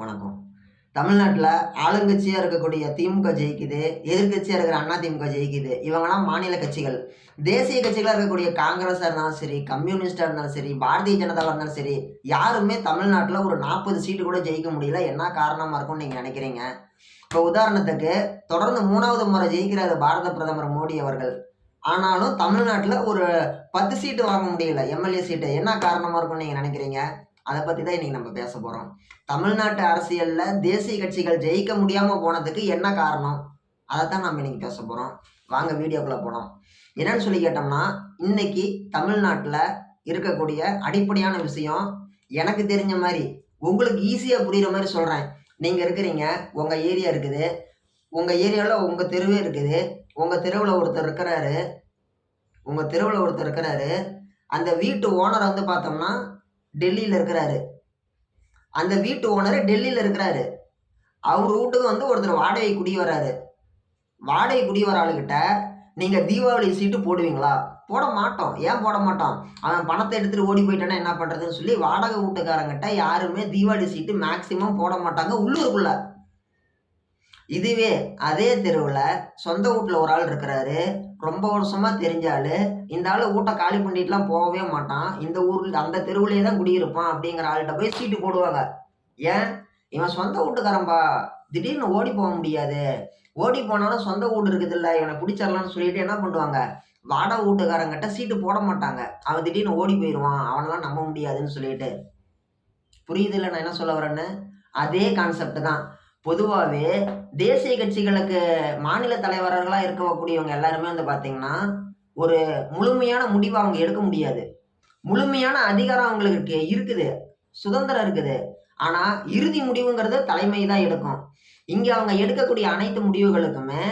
வணக்கம். தமிழ்நாட்டில் ஆளுங்கட்சியாக இருக்கக்கூடிய திமுக ஜெயிக்குது எதிர்க்கட்சியாக இருக்கிற அண்ணா திமுக ஜெயிக்குது. இவங்கெல்லாம் மாநில கட்சிகள். தேசிய கட்சிகளாக இருக்கக்கூடிய காங்கிரஸாக இருந்தாலும் சரி கம்யூனிஸ்டாக இருந்தாலும் சரி பாரதிய ஜனதாவாக இருந்தாலும் சரி யாருமே தமிழ்நாட்டில் ஒரு நாற்பது சீட்டு கூட ஜெயிக்க முடியல. என்ன காரணமாக இருக்கும்னு நீங்கள் நினைக்கிறீங்க? இப்போ உதாரணத்துக்கு தொடர்ந்து மூணாவது முறை ஜெயிக்கிறார் பாரத பிரதமர் மோடி அவர்கள். ஆனாலும் தமிழ்நாட்டில் ஒரு பத்து சீட்டு வாங்க முடியல எம்எல்ஏ சீட்டு. என்ன காரணமாக இருக்கும்னு நீங்கள் நினைக்கிறீங்க? அதை பற்றி தான் இன்றைக்கி நம்ம பேச போகிறோம் தமிழ்நாட்டு அரசியலில் தேசிய கட்சிகள் ஜெயிக்க முடியாமல் போனதுக்கு என்ன காரணம்? அதை தான் நம்ம இன்றைக்கி பேச போகிறோம் வாங்க வீடியோக்குள்ளே போனோம் என்னன்னு சொல்லி கேட்டோம்னா இன்னைக்கு தமிழ்நாட்டில் இருக்கக்கூடிய அடிப்படையான விஷயம் எனக்கு தெரிஞ்ச மாதிரி உங்களுக்கு ஈஸியாக புரிகிற மாதிரி சொல்கிறேன் நீங்கள் இருக்கிறீங்க உங்கள் ஏரியா இருக்குது. உங்கள் ஏரியாவில் உங்கள் தெருவே இருக்குது. உங்கள் தெருவில் ஒருத்தர் இருக்கிறாரு. உங்கள் தெருவில் ஒருத்தர் இருக்கிறாரு. அந்த வீட்டு ஓனர் வந்து பார்த்தோம்னா டெல்லியில் இருக்கிறாரு. அந்த வீட்டு ஓனர் டெல்லியில் இருக்கிறாரு. அவர் வீட்டுக்கு வந்து ஒருத்தர் வாடகை குடி வராரு வாடகை குடி வர ஆளுகிட்ட நீங்கள் தீபாவளி சீட்டு போடுவீங்களா? போட மாட்டோம். ஏன் போட மாட்டோம்? அவன் பணத்தை எடுத்துகிட்டு ஓடி போயிட்டானா என்ன பண்ணுறதுன்னு சொல்லி வாடகை வீட்டுக்காரங்கிட்ட யாருமே தீபாவளி சீட்டு மேக்சிமம் போட மாட்டாங்க உள்ளூருக்குள்ள. இதுவே அதே தெருவில் சொந்த வீட்டில் ஒரு ஆள் இருக்கிறாரு. ரொம்ப வருஷமா தெரிஞ்ச இந்த ஆள் வீட்டை காலி பண்ணிட்டுலாம் போகவே மாட்டான். இந்த ஊரில் அந்த தெருவுலேயே தான் குடியிருப்பான் அப்படிங்கிற ஆள்கிட்ட போய் சீட்டு போடுவாங்க. ஏன்? இவன் சொந்த வீட்டுக்காரன்பா. திடீர்னு ஓடி போக முடியாது. ஓடி போனாலும் சொந்த வீடு இருக்குது இல்லை இவனை பிடிச்சிடலாம்னு சொல்லிட்டு என்ன பண்ணுவாங்க? வாடகை வீட்டுக்காரங்கிட்ட சீட்டு போட மாட்டாங்க. அவன் திடீர்னு ஓடி போயிடுவான் அவனெல்லாம் நம்ப முடியாதுன்னு சொல்லிட்டு. புரியுது இல்லை நான் என்ன சொல்ல வரேன்னு? அதே கான்செப்ட் தான். பொதுவாகவே தேசிய கட்சிகளுக்கு மாநில தலைவர்களாக இருக்கக்கூடியவங்க எல்லாருமே வந்து பார்த்தீங்கன்னா ஒரு முழுமையான முடிவை அவங்க எடுக்க முடியாது. முழுமையான அதிகாரம் அவங்களுக்கு இருக்குது. சுதந்திரம் இருக்குது. ஆனால் இறுதி முடிவுங்கிறது தலைமை தான் எடுக்கும். இங்கே அவங்க எடுக்கக்கூடிய அனைத்து முடிவுகளுக்குமே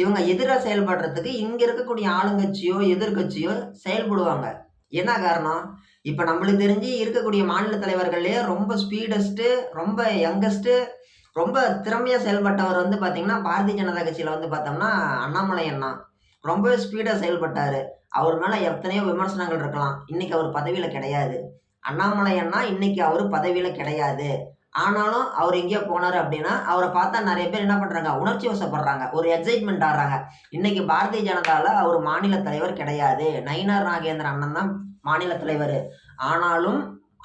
இவங்க எதிராக செயல்படுறதுக்கு இங்கே இருக்கக்கூடிய ஆளுங்கட்சியோ எதிர்கட்சியோ செயல்படுவாங்க. என்ன காரணம்? இப்போ நம்மளுக்கு தெரிஞ்சு இருக்கக்கூடிய மாநில தலைவர்கள்லேயே ரொம்ப ஸ்பீடஸ்ட்டு ரொம்ப யங்கஸ்ட்டு ரொம்ப திறமையாக செயல்பட்டவர் வந்து பார்த்தீங்கன்னா பாரதிய ஜனதா கட்சியில் வந்து பார்த்தோம்னா அண்ணாமலை அண்ணா. ரொம்பவே ஸ்பீடாக செயல்பட்டார். அவர் மேலே எத்தனையோ விமர்சனங்கள் இருக்கலாம். இன்றைக்கி அவர் பதவியில் கிடையாது. அண்ணாமலை அண்ணா இன்றைக்கி அவர் பதவியில் கிடையாது. ஆனாலும் அவர் எங்கேயோ போனார் அப்படின்னா அவரை பார்த்தா நிறைய பேர் என்ன பண்ணுறாங்க உணர்ச்சி வசப்படுறாங்க. ஒரு எக்ஸைட்மெண்ட் ஆடுறாங்க. இன்றைக்கி பாரதிய ஜனதாவில் அவர் மாநில தலைவர் கிடையாது. நயினார் நாகேந்திர அண்ணன் தான் மாநில தலைவர். ஆனாலும்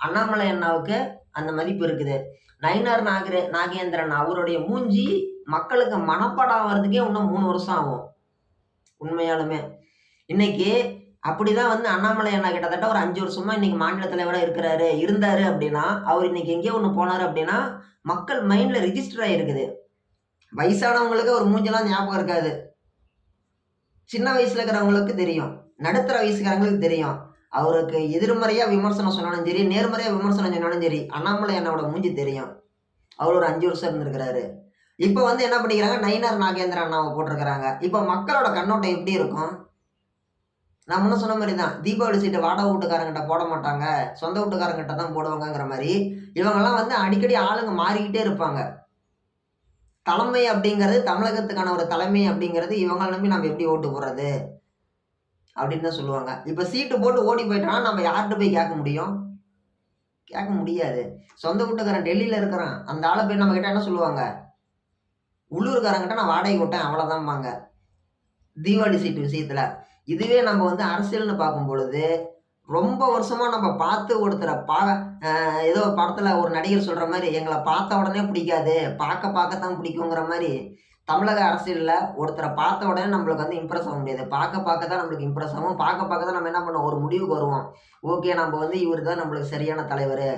அண்ணாமலை அண்ணாவுக்கு அந்த மதிப்பு இருக்குது. நயினார் நாகரே நாகேந்திரன் அவருடைய மூஞ்சி மக்களுக்கு மனப்பாடம் ஆகிறதுக்கே இன்னும் மூணு வருஷம் ஆகும். உண்மையாலுமே. இன்னைக்கு அப்படிதான் வந்து அண்ணாமலை அண்ணா கிட்டத்தட்ட ஒரு அஞ்சு வருஷமா இன்னைக்கு மாநில தலைவராக இருக்கிறாரு இருந்தாரு அப்படின்னா அவர் இன்னைக்கு எங்கேயோ ஒன்று போனார் அப்படின்னா மக்கள் மைண்ட்ல ரிஜிஸ்டர் ஆகிருக்குது வயசானவங்களுக்கு ஒரு மூஞ்செல்லாம் ஞாபகம் இருக்காது. சின்ன வயசுல இருக்கிறவங்களுக்கு தெரியும். நடுத்தர வயசுக்காரங்களுக்கு தெரியும். அவருக்கு எதிர்மறையாக விமர்சனம் சொன்னாலும் சரி நேர்மறையாக விமர்சனம் சொன்னாலும் சரி அண்ணாமலை என்னோட மூஞ்சி தெரியும். அவர் ஒரு அஞ்சு வருஷம் இருந்திருக்கிறாரு. இப்போ வந்து என்ன பண்ணிக்கிறாங்க? நயினார் நாகேந்திர அண்ணாவை போட்டிருக்கிறாங்க. இப்போ மக்களோட கண்ணோட்டம் எப்படி இருக்கும்? நான் முன்ன சொன்ன மாதிரி தான் தீபாவளி சீட்டு வாடகை வீட்டுக்காரங்கிட்ட போட மாட்டாங்க. சொந்த வீட்டுக்காரங்கிட்ட தான் போடுவாங்கங்கிற மாதிரி இவங்கெல்லாம் வந்து அடிக்கடி ஆளுங்க மாறிக்கிட்டே இருப்பாங்க. தலைமை அப்படிங்கிறது தமிழகத்துக்கான ஒரு தலைமை அப்படிங்கிறது இவங்களை நம்பி நம்ம எப்படி ஓட்டு போடுறது? அப்படின்னு தான் சொல்லுவாங்க. இப்போ சீட்டு போட்டு ஓடி போயிட்டோம்னா நம்ம யார்கிட்ட போய் கேட்க முடியும்? கேட்க முடியாது. சொந்த வீட்டுக்காரன் டெல்லியில் இருக்கிறான். அந்த ஆளை போய் நம்மக்கிட்ட என்ன சொல்லுவாங்க? உள்ளூர்காரங்கிட்ட நான் வாடகை விட்டேன் அவ்வளோதான்பாங்க தீபாவளி சீட்டு விஷயத்தில். இதுவே நம்ம வந்து அரசியல்னு பார்க்கும் பொழுது ரொம்ப வருஷமாக நம்ம பார்த்து ஒருத்தரை பா ஏதோ படத்தில் ஒரு நடிகர் சொல்கிற மாதிரி எங்களை பார்த்த உடனே பிடிக்காது. பார்க்க பார்க்கத்தான் பிடிக்குங்கிற மாதிரி தமிழக அரசியலில் ஒருத்தரை பார்த்த உடனே நம்மளுக்கு வந்து இம்ப்ரெஸ் ஆக முடியாது. பார்க்க பார்க்க தான் நம்மளுக்கு இம்ப்ரெஸ் ஆகும். பார்க்க பார்க்க தான் நம்ம என்ன பண்ணுவோம்? ஒரு முடிவுக்கு வருவோம். ஓகே நம்ம வந்து இவர் தான் நம்மளுக்கு சரியான தலைவர்.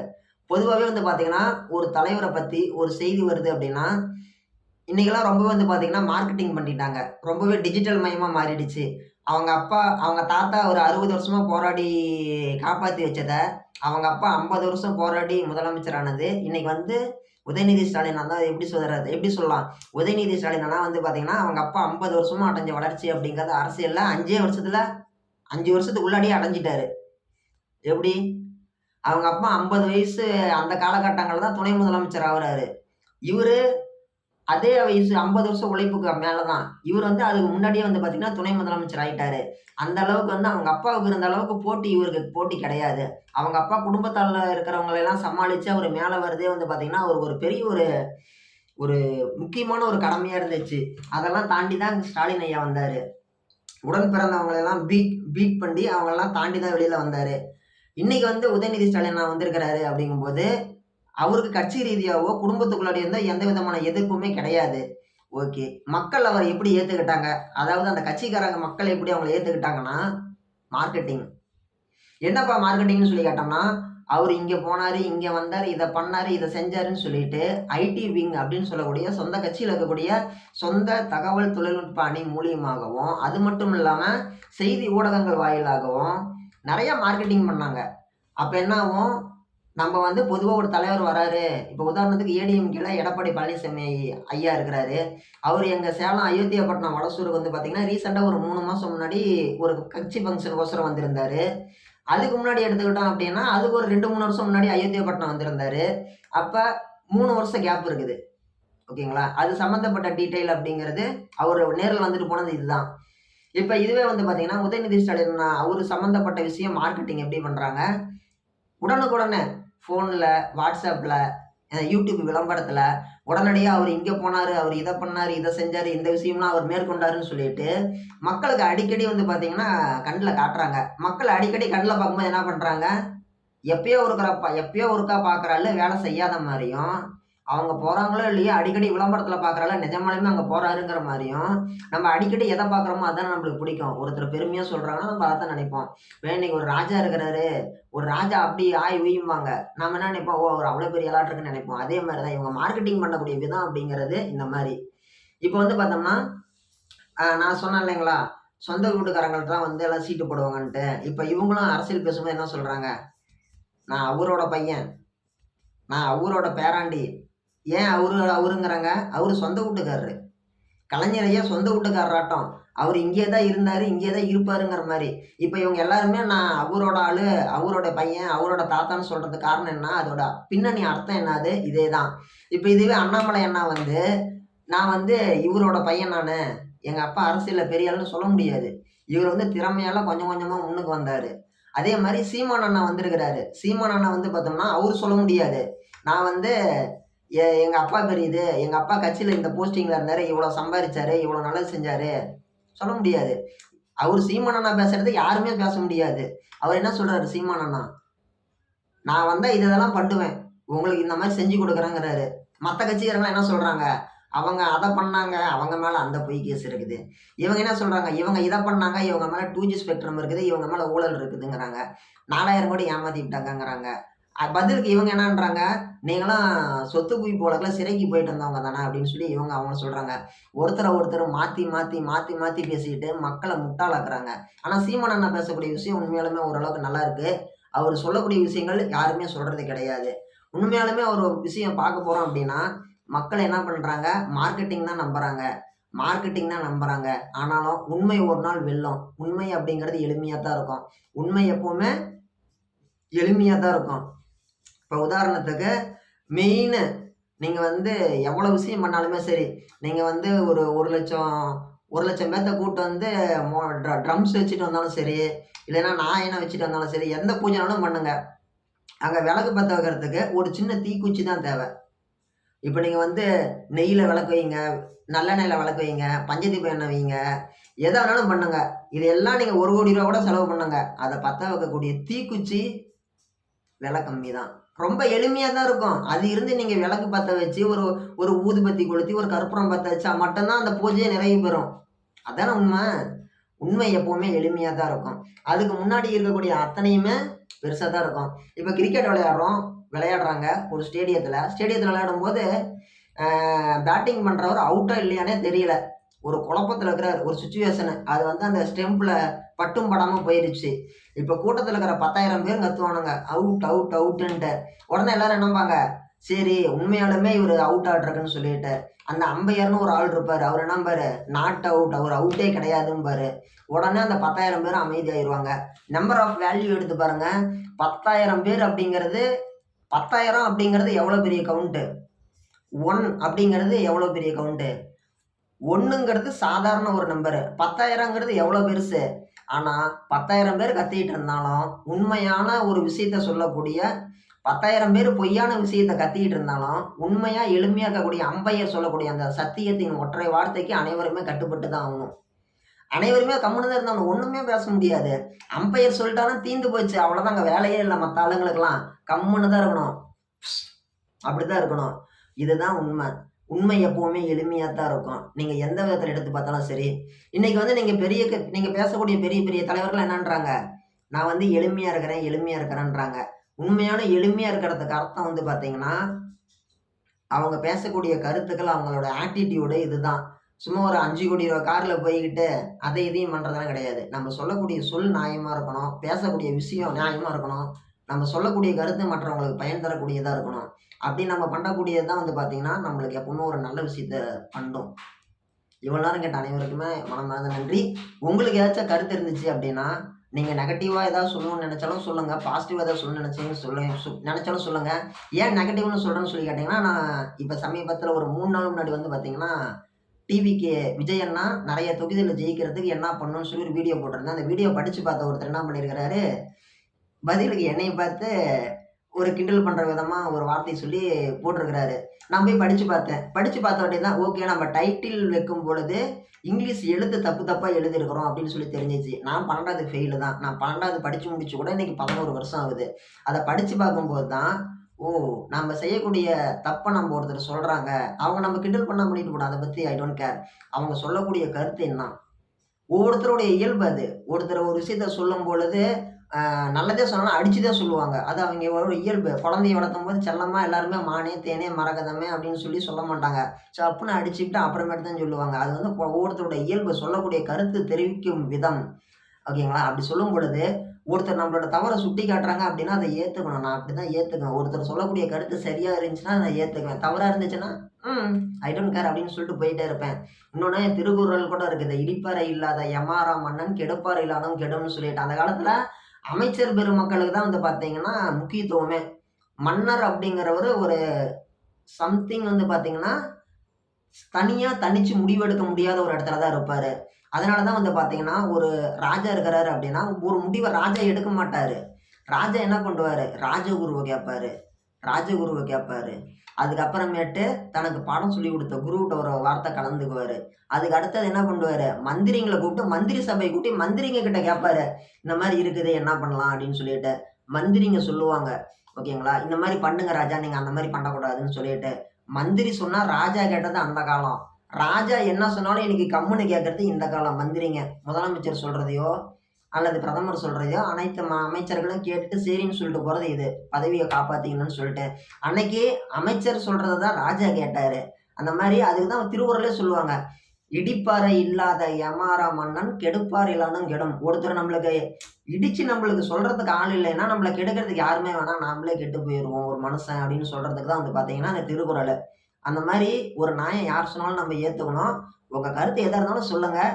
பொதுவாகவே வந்து பார்த்தீங்கன்னா ஒரு தலைவரை பற்றி ஒரு செய்தி வருது அப்படின்னா இன்றைக்கெல்லாம் ரொம்ப வந்து பார்த்தீங்கன்னா மார்க்கெட்டிங் பண்ணிட்டாங்க. ரொம்பவே டிஜிட்டல் மயமாக மாறிடுச்சு. அவங்க அப்பா அவங்க தாத்தா ஒரு அறுபது வருஷமாக போராடி காப்பாற்றி வச்சதை அவங்க அப்பா ஐம்பது வருஷம் போராடி முதலமைச்சரானது. இன்றைக்கி வந்து உதயநிதி ஸ்டாலின் தான் எப்படி சொல்றது எப்படி சொல்லலாம்? உதயநிதி ஸ்டாலின் வந்து பார்த்தீங்கன்னா அவங்க அப்பா ஐம்பது வருஷமா அடைஞ்ச வளர்ச்சி அப்படிங்கிறது அரசியலில் அஞ்சே வருஷத்தில் அஞ்சு வருஷத்துக்கு உள்ளாடியே அடைஞ்சிட்டாரு. எப்படி? அவங்க அப்பா ஐம்பது வயசு அந்த காலகட்டங்களில் தான் துணை முதலமைச்சர் ஆகுறாரு. இவர் அதே வயசு ஐம்பது வருஷம் உழைப்புக்கு மேலே தான் இவர் வந்து அதுக்கு முன்னாடியே வந்து பார்த்தீங்கன்னா துணை முதலமைச்சர் ஆயிட்டாரு. அந்த அளவுக்கு வந்து அவங்க அப்பாவுக்கு இருந்த அளவுக்கு போட்டி இவருக்கு போட்டி கிடையாது. அவங்க அப்பா குடும்பத்தால் இருக்கிறவங்களெல்லாம் சமாளித்து அவர் மேலே வரதே வந்து பார்த்தீங்கன்னா அவருக்கு ஒரு பெரிய ஒரு ஒரு முக்கியமான ஒரு கடமையாக இருந்துச்சு. அதெல்லாம் தாண்டி தான் ஸ்டாலின் ஐயா வந்தார். உடன் பிறந்தவங்களெல்லாம் பீட் பீட் பண்ணி அவங்களெல்லாம் தாண்டி தான் வெளியில் வந்தார். இன்றைக்கி வந்து உதயநிதி ஸ்டாலின் நான் வந்திருக்கிறாரு அப்படிங்கும்போது அவருக்கு கட்சி ரீதியாவோ குடும்பத்துக்குள்ளாடி இருந்தால் எந்த விதமான எதிர்ப்புமே கிடையாது. ஓகே. மக்கள் அவரை எப்படி ஏற்றுக்கிட்டாங்க அதாவது அந்த கட்சிக்காரங்க மக்கள் எப்படி அவங்களை ஏற்றுக்கிட்டாங்கன்னா மார்க்கெட்டிங் என்னப்பா மார்க்கெட்டிங்னு சொல்லி கேட்டோம்னா அவர் இங்கே போனார் இங்கே வந்தார் இதை பண்ணார் இதை செஞ்சாருன்னு சொல்லிட்டு ஐடி விங் அப்படின்னு சொல்லக்கூடிய சொந்த கட்சியில் இருக்கக்கூடிய சொந்த தகவல் தொழில்நுட்ப அணி மூலியமாகவும் அது மட்டும் இல்லாமல் செய்தி ஊடகங்கள் வாயிலாகவும் நிறையா மார்க்கெட்டிங் பண்ணாங்க. அப்போ என்ன ஆகும் நம்ம வந்து பொதுவாக ஒரு தலைவர் வராரு. இப்போ உதாரணத்துக்கு ஏடிஎம்கேல எடப்பாடி பழனிசாமி ஐயா இருக்கிறாரு. அவர் எங்கள் சேலம் அயோத்தியாப்பட்டினம் வடசூருக்கு வந்து பார்த்தீங்கன்னா ரீசெண்டாக ஒரு மூணு மாதம் முன்னாடி ஒரு கட்சி ஃபங்க்ஷனுக்கோசரம் வந்திருந்தார். அதுக்கு முன்னாடி எடுத்துக்கிட்டோம் அப்படின்னா அதுக்கு ஒரு ரெண்டு மூணு வருஷம் முன்னாடி அயோத்தியாப்பட்டினம் வந்திருந்தாரு. அப்போ மூணு வருஷம் கேப் இருக்குது. ஓகேங்களா? அது சம்மந்தப்பட்ட டீட்டெயில் அப்படிங்கிறது அவர் நேரில் வந்துட்டு போனது இதுதான். இப்போ இதுவே வந்து பார்த்தீங்கன்னா உதயநிதி ஸ்டாலின் அவர் சம்மந்தப்பட்ட விஷயம் மார்க்கெட்டிங் எப்படி பண்ணுறாங்க உடனுக்குடனே ஃபோனில் வாட்ஸ்அப்பில் யூடியூப் விளம்பரத்தில் உடனடியாக அவர் இங்கே போனார் அவர் இதை பண்ணார் இதை செஞ்சார் இந்த விஷயம்லாம் அவர் மேற்கொண்டாருன்னு சொல்லிட்டு மக்களுக்கு அடிக்கடி வந்து பார்த்தீங்கன்னா கண்ணில் காட்டுறாங்க. மக்கள் அடிக்கடி கண்ணில் பார்க்கும்போது என்ன பண்ணுறாங்க எப்பயோ ஒருக்கிறப்ப எப்பயோ ஒருக்கா பார்க்குறாள் வேலை செய்யாத மாதிரியும் அவங்க போகிறாங்களோ இல்லையோ அடிக்கடி விளம்பரத்தில் பார்க்குறால நிஜமாலுமே அங்கே போகிறாருங்கிற மாதிரியும் நம்ம அடிக்கடி எதை பார்க்குறோமோ அதான் நம்மளுக்கு பிடிக்கும். ஒருத்தர் பெருமையாக சொல்கிறாங்கன்னா நம்ம அதை தான் நினைப்போம். இப்போ இன்னைக்கு ஒரு ராஜா இருக்கிறாரு. ஒரு ராஜா அப்படி ஆய் உயும்பாங்க. நம்ம என்ன நினைப்போம்? ஓ அவர் அவ்வளோ பெரிய ஆளாட்டுருக்குன்னு நினைப்போம். அதே மாதிரி தான் இவங்க மார்க்கெட்டிங் பண்ணக்கூடிய விதம் அப்படிங்கிறது இந்த மாதிரி. இப்போ வந்து பார்த்தோம்னா நான் சொன்னேன் இல்லைங்களா? சொந்த வீட்டுக்காரங்கள்ட்ட தான் வந்து எல்லாம் சீட்டு போடுவாங்கன்ட்டு. இப்போ இவங்களும் அரசியல் பேசும்போது என்ன சொல்கிறாங்க நான் அவரோட பையன். நான் அவரோட பேராண்டி. ஏன் அவரு அவருங்கிறாங்க? அவர் சொந்த வீட்டுக்காரரு. கலைஞர் ஐயா சொந்த வீட்டுக்காரராட்டம். அவர் இங்கே தான் இருந்தார் இங்கே தான் இருப்பாருங்கிற மாதிரி. இப்போ இவங்க எல்லாருமே நான் அவரோட ஆள் அவரோட பையன் அவரோட தாத்தான்னு சொல்கிறதுக்கு காரணம் என்ன? அதோட பின்னணி அர்த்தம் என்னது இதே தான் இப்போ இதுவே அண்ணாமலை அண்ணா வந்து நான் வந்து இவரோட பையன் நான். எங்கள் அப்பா அரசியலில் பெரிய ஆளுன்னு சொல்ல முடியாது. இவர் வந்து திறமையால் கொஞ்சம் கொஞ்சமாக முன்னுக்கு வந்தார். அதே மாதிரி சீமான் அண்ணா வந்திருக்கிறாரு. சீமான் அண்ணா வந்து பார்த்தோம்னா அவர் சொல்ல முடியாது. நான் வந்து ஏ எங்கள் அப்பா பெரியது எங்கள் அப்பா கட்சியில் இந்த போஸ்டிங்கில் இருந்தார். இவ்வளோ சம்பாதிச்சாரு இவ்வளோ நல்லது செஞ்சார். சொல்ல முடியாது. அவர் சீமானண்ணா பேசுறது யாருமே பேச முடியாது. அவர் என்ன சொல்கிறாரு சீமானண்ணா நான் வந்தால் இதெல்லாம் பண்ணுவேன். உங்களுக்கு இந்த மாதிரி செஞ்சு கொடுக்குறேங்கிறாரு. மற்ற கட்சிக்காரங்களாம் என்ன சொல்கிறாங்க அவங்க அதை பண்ணாங்க. அவங்க மேலே அந்த பொய் கேஸ் இருக்குது. இவங்க என்ன சொல்கிறாங்க இவங்க இதை பண்ணாங்க. இவங்க மேலே டூ ஜி ஸ்பெக்ட்ரம் இருக்குது. இவங்க மேலே ஊழல் இருக்குதுங்கிறாங்க. நாலாயிரம் கோடி ஏமாற்றிக்கிட்டாங்கங்கிறாங்க பதிலுக்கு இவங்க என்னன்றாங்க? நீங்களாம் சொத்து குவி போலக்கெல்லாம் சிறைக்கு போயிட்டு வந்தவங்க தானே அப்படின்னு சொல்லி இவங்க அவங்க சொல்கிறாங்க ஒருத்தரை ஒருத்தர் மாற்றி மாற்றி மாற்றி மாற்றி பேசிக்கிட்டு மக்களை முட்டாளாக்குறாங்க. ஆனால் சீமான் அண்ணா பேசக்கூடிய விஷயம் உண்மையாலுமே ஓரளவுக்கு நல்லா இருக்குது அவர் சொல்லக்கூடிய விஷயங்கள் யாருமே சொல்கிறது கிடையாது. உண்மையாலுமே அவர் விஷயம் பார்க்க போகிறோம் அப்படின்னா மக்கள் என்ன பண்ணுறாங்க மார்க்கெட்டிங் தான் நம்புகிறாங்க மார்க்கெட்டிங் தான் நம்புகிறாங்க ஆனாலும் உண்மை ஒரு நாள் வெல்லும். உண்மை அப்படிங்கிறது எளிமையாக தான் இருக்கும். உண்மை எப்போவுமே எளிமையாக தான் இருக்கும். இப்போ உதாரணத்துக்கு மெயின் நீங்கள் வந்து எவ்வளோ விஷயம் பண்ணாலுமே சரி நீங்கள் வந்து ஒரு ஒரு லட்சம் ஒரு லட்சம் பேர்த்த கூட்டு வந்து மோ ட்ர ட்ரம்ஸ் வச்சுட்டு வந்தாலும் சரி இல்லைன்னா நாயனை வச்சுட்டு வந்தாலும் சரி எந்த பூஜைனாலும் பண்ணுங்க. அங்கே விளக்கு பற்ற வைக்கிறதுக்கு ஒரு சின்ன தீக்குச்சி தான் தேவை. இப்போ நீங்கள் வந்து நெய்யில் விளக்கு வைங்க நல்லெண்ணெயில் விளக்கு வைங்க பஞ்சதீபம் எண்ணெய் வைங்க எதை வேணாலும் பண்ணுங்க. இது எல்லாம் நீங்கள் ஒரு கோடி ரூபா கூட செலவு பண்ணுங்க. அதை பற்ற வைக்கக்கூடிய தீக்குச்சி விலை கம்மி தான் ரொம்ப எளிமையாக தான் இருக்கும். அது இருந்து நீங்கள் விளக்கு பற்ற வச்சு ஒரு ஒரு ஊதுபத்தி கொளுத்தி ஒரு கற்பூரம் பற்ற வச்சா மட்டும்தான் அந்த பூஜையை நிறைவு பெறும். அதானே உண்மை? உண்மை எப்போவுமே எளிமையாக தான் இருக்கும். அதுக்கு முன்னாடி இருக்கக்கூடிய அத்தனையுமே பெருசாக தான் இருக்கும். இப்போ கிரிக்கெட் விளையாடுறோம். விளையாடுறாங்க. ஒரு ஸ்டேடியத்தில் ஸ்டேடியத்தில் விளையாடும்போது பேட்டிங் பண்ணுறவர் அவுட்டாக இல்லையானே தெரியல. ஒரு குழப்பத்தில் இருக்கிறார். ஒரு சுச்சுவேஷனு அது வந்து அந்த ஸ்டெம்பில் பட்டும் படாமல் போயிடுச்சு இப்போ கூட்டத்தில் இருக்கிற பத்தாயிரம் பேர் கத்துவானுங்க. அவுட் அவுட் அவுட்டுன்ட்டு உடனே எல்லாரும் என்னம்பாங்க சரி உண்மையாலுமே இவர் அவுட் ஆட்ருக்குன்னு சொல்லிட்டு அந்த அம்பையர்னு ஒரு ஆள் இருப்பார். அவர் என்னம்பாரு நாட் அவுட் அவர் அவுட்டே கிடையாதும்பாரு. உடனே அந்த பத்தாயிரம் பேர் அமைதியாயிருவாங்க. நம்பர் ஆஃப் வேல்யூ எடுத்து பாருங்க. பத்தாயிரம் பேர் அப்படிங்கிறது பத்தாயிரம் அப்படிங்கிறது எவ்வளோ பெரிய கவுண்ட்டு ஒன் அப்படிங்கிறது எவ்வளோ பெரிய கவுண்ட்டு ஒன்றுங்கிறது சாதாரண ஒரு நம்பரு பத்தாயிரங்கிறது எவ்வளோ பெருசு? ஆனால் பத்தாயிரம் பேர் கத்திக்கிட்டு இருந்தாலும் உண்மையான ஒரு விஷயத்த சொல்லக்கூடிய பத்தாயிரம் பேர் பொய்யான விஷயத்த கத்திக்கிட்டு இருந்தாலும் உண்மையாக எளிமையாக இருக்கக்கூடிய அம்பையை சொல்லக்கூடிய அந்த சத்தியத்தின் ஒற்றை வார்த்தைக்கு அனைவருமே கட்டுப்பட்டு தான் ஆகணும். அனைவருமே கம்முன்னு தான் இருந்தாங்க ஒன்றுமே பேச முடியாது. அம்பையர் சொல்லிட்டாலும் தீந்து போச்சு. அவ்வளோதான் அங்கே வேலையே இல்லை. மற்ற ஆளுங்களுக்கெல்லாம் கம்முன்னு தான் இருக்கணும். அப்படி தான் இருக்கணும். இதுதான் உண்மை. உண்மை எப்பவுமே எளிமையாக தான் இருக்கும். நீங்கள் எந்த விதத்தில் எடுத்து பார்த்தாலும் சரி. இன்னைக்கு வந்து நீங்கள் பெரிய க- பேசக்கூடிய பெரிய பெரிய தலைவர்கள் என்னன்றாங்க? நான் வந்து எளிமையாக இருக்கிறேன் எளிமையாக இருக்கிறேன்றாங்க. உண்மையான எளிமையாக இருக்கிறதுக்கு அர்த்தம் வந்து பார்த்தீங்கன்னா அவங்க பேசக்கூடிய கருத்துக்கள் அவங்களோட ஆட்டிடியூடு இதுதான். சும்மா ஒரு அஞ்சு கோடி ரூபா காரில் போய்கிட்டு அதை இதையும் பண்ணுறதெல்லாம் கிடையாது. நம்ம சொல்லக்கூடிய சொல் நியாயமாக இருக்கணும். பேசக்கூடிய விஷயம் நியாயமாக இருக்கணும். நம்ம சொல்லக்கூடிய கருத்து மற்றவங்களுக்கு பயன் தரக்கூடியதாக இருக்கணும். அப்படி நம்ம பண்ணக்கூடியது தான் வந்து பார்த்தீங்கன்னா நம்மளுக்கு எப்பவுமே ஒரு நல்ல விஷயத்த பண்ணும். இவ்வளோ நேரம் கேட்ட அனைவருக்குமே மனமார்ந்த நன்றி. உங்களுக்கு ஏதாச்சும் கருத்து இருந்துச்சு அப்படின்னா நீங்கள் நெகட்டிவாக ஏதாவது சொல்லணும்னு நினச்சாலும் சொல்லுங்கள் பாசிட்டிவாக ஏதாவது சொல்லணும்னு நினச்சிங்கன்னு சொல்லுங்க சொ- நினச்சாலும் சொல்லுங்கள் ஏன் நெகட்டிவ்னு சொல்கிறேன்னு சொல்லி கேட்டிங்கன்னா நான் இப்போ சமீபத்தில் ஒரு மூணு நாள் முன்னாடி வந்து பார்த்திங்கன்னா டிவிக்கு விஜய் அண்ணா நிறைய தொகுதியில் ஜெயிக்கிறதுக்கு என்ன பண்ணணும்னு சொல்லி ஒரு வீடியோ போட்டிருந்தேன். அந்த வீடியோ படித்து பார்த்த ஒருத்தர் என்ன பண்ணியிருக்கிறாரு? பதிலுக்கு என்னை பார்த்து ஒரு கிண்டல் பண்ணுற விதமாக ஒரு வார்த்தை சொல்லி போட்டிருக்கிறாரு. நான் போய் படித்து பார்த்தேன். படித்து பார்த்த உடனே தான் ஓகே நம்ம டைட்டில் வைக்கும் பொழுது இங்கிலீஷ் எழுத்து தப்பு தப்பாக எழுதிருக்கிறோம் அப்படின்னு சொல்லி தெரிஞ்சிச்சு. நான் பன்னெண்டாவது ஃபெயிலு தான். நான் பன்னெண்டாவது படித்து முடிச்சு கூட இன்னைக்கு பதினோரு வருஷம் ஆகுது. அதை படித்து பார்க்கும்போது தான் ஓ நம்ம செய்யக்கூடிய தப்பை நம்ம ஒருத்தர் சொல்கிறாங்க அவங்க நம்ம கிண்டல் பண்ண முடியும் கூட அதை பற்றி ஐ டோன்ட் கேர் அவங்க சொல்லக்கூடிய கருத்து என்ன? ஒவ்வொருத்தருடைய இயல்பு அது. ஒருத்தர் ஒரு விஷயத்த சொல்லும் பொழுது நல்லதே சொன்னாலும் அடிச்சு தான் சொல்லுவாங்க. அது அவங்க ஒரு இயல்பு. குழந்தைய வளர்த்தும் போது செல்லமாக எல்லாருமே மானே தேனே மரகதமே அப்படின்னு சொல்லி சொல்ல மாட்டாங்க. சப்புன்னு அடிச்சுக்கிட்டு அப்புறமேட்டு தான் சொல்லுவாங்க. அது வந்து ஒவ்வொருத்தரோட இயல்பு சொல்லக்கூடிய கருத்து தெரிவிக்கும் விதம். ஓகேங்களா? அப்படி சொல்லும் பொழுது ஒருத்தர் நம்மளோட தவறை சுட்டி காட்டுறாங்க அப்படின்னா அதை ஏற்றுக்கணும் நான் அப்படி தான் ஏற்றுக்குவேன் ஒருத்தர் சொல்லக்கூடிய கருத்து சரியாக இருந்துச்சுன்னா அதை ஏற்றுக்குவேன் தவறாக இருந்துச்சுன்னா ம் ஐ டோன்ட் கேர் அப்படின்னு சொல்லிட்டு போயிட்டே இருப்பேன். இன்னொன்று திருக்குறள் கூட இருக்குது. இடிப்பாறை இல்லாத யமாரா மன்னன் கெடுப்பாறை இல்லாதவன் கெடும்னு சொல்லிட்டு. அந்த காலத்தில் அமைச்சர் பெருமக்களுக்கு தான் வந்து பார்த்தீங்கன்னா முக்கியத்துவமே. மன்னர் அப்படிங்கிறவர் ஒரு சம்திங் வந்து பார்த்தீங்கன்னா தனியாக தனிச்சு முடிவெடுக்க முடியாத ஒரு இடத்துல தான் இருப்பார். அதனால தான் வந்து பார்த்தீங்கன்னா ஒரு ராஜா இருக்கிறாரு அப்படின்னா ஒரு முடிவை ராஜா எடுக்க மாட்டார். ராஜா என்ன பண்ணுவார்? ராஜகுருவை கேட்பாரு. ராஜகுருவை கேட்பாரு அதுக்கப்புறமேட்டு தனக்கு பாடம் சொல்லி கொடுத்த குருவிட்ட ஒரு வார்த்தை கலந்துக்குவார். அதுக்கு அடுத்தது என்ன பண்ணுவார்? மந்திரிங்களை கூப்பிட்டு மந்திரி சபை கூட்டி மந்திரிங்க கிட்ட கேட்பாரு இந்த மாதிரி இருக்குது என்ன பண்ணலாம் அப்படின்னு சொல்லிட்டு மந்திரிங்க சொல்லுவாங்க. ஓகேங்களா? இந்த மாதிரி பண்ணுங்க ராஜா நீங்கள் அந்த மாதிரி பண்ணக்கூடாதுன்னு சொல்லிட்டு மந்திரி சொன்னால் ராஜா கேட்டது அந்த காலம். ராஜா என்ன சொன்னாலும் எனக்கு கம்முன்னு கேட்கறது இந்த காலம் மந்திரிங்க. முதலமைச்சர் சொல்கிறதையோ அல்லது பிரதமர் சொல்கிறதையோ அனைத்து ம அமைச்சர்களும் கேட்டுட்டு சரின்னு சொல்லிட்டு போகிறது இது. பதவியை காப்பாற்றிக்கணும்னு சொல்லிட்டு. அன்னைக்கு அமைச்சர் சொல்கிறத தான் ராஜா கேட்டார். அந்த மாதிரி அதுக்கு தான் திருவுருளே சொல்லுவாங்க. இடிப்பாறை இல்லாத எமாரா மன்னன் கெடுப்பார் இல்லாதும் கெடும். ஒருத்தர் நம்மளுக்கு இடிச்சு நம்மளுக்கு சொல்றதுக்கு ஆள் இல்லைன்னா நம்மளை கெடுக்கிறதுக்கு யாருமே வேணாம் நாமளே கெட்டு போயிடுவோம் ஒரு மனுஷன் அப்படின்னு சொல்றதுக்கு தான் வந்து பார்த்தீங்கன்னா அந்த திருக்குறள். அந்த மாதிரி ஒரு நாயை யார் சொன்னாலும் நம்ம ஏற்றுக்கணும் உங்கள் கருத்து எதாக இருந்தாலும் சொல்லுங்கள்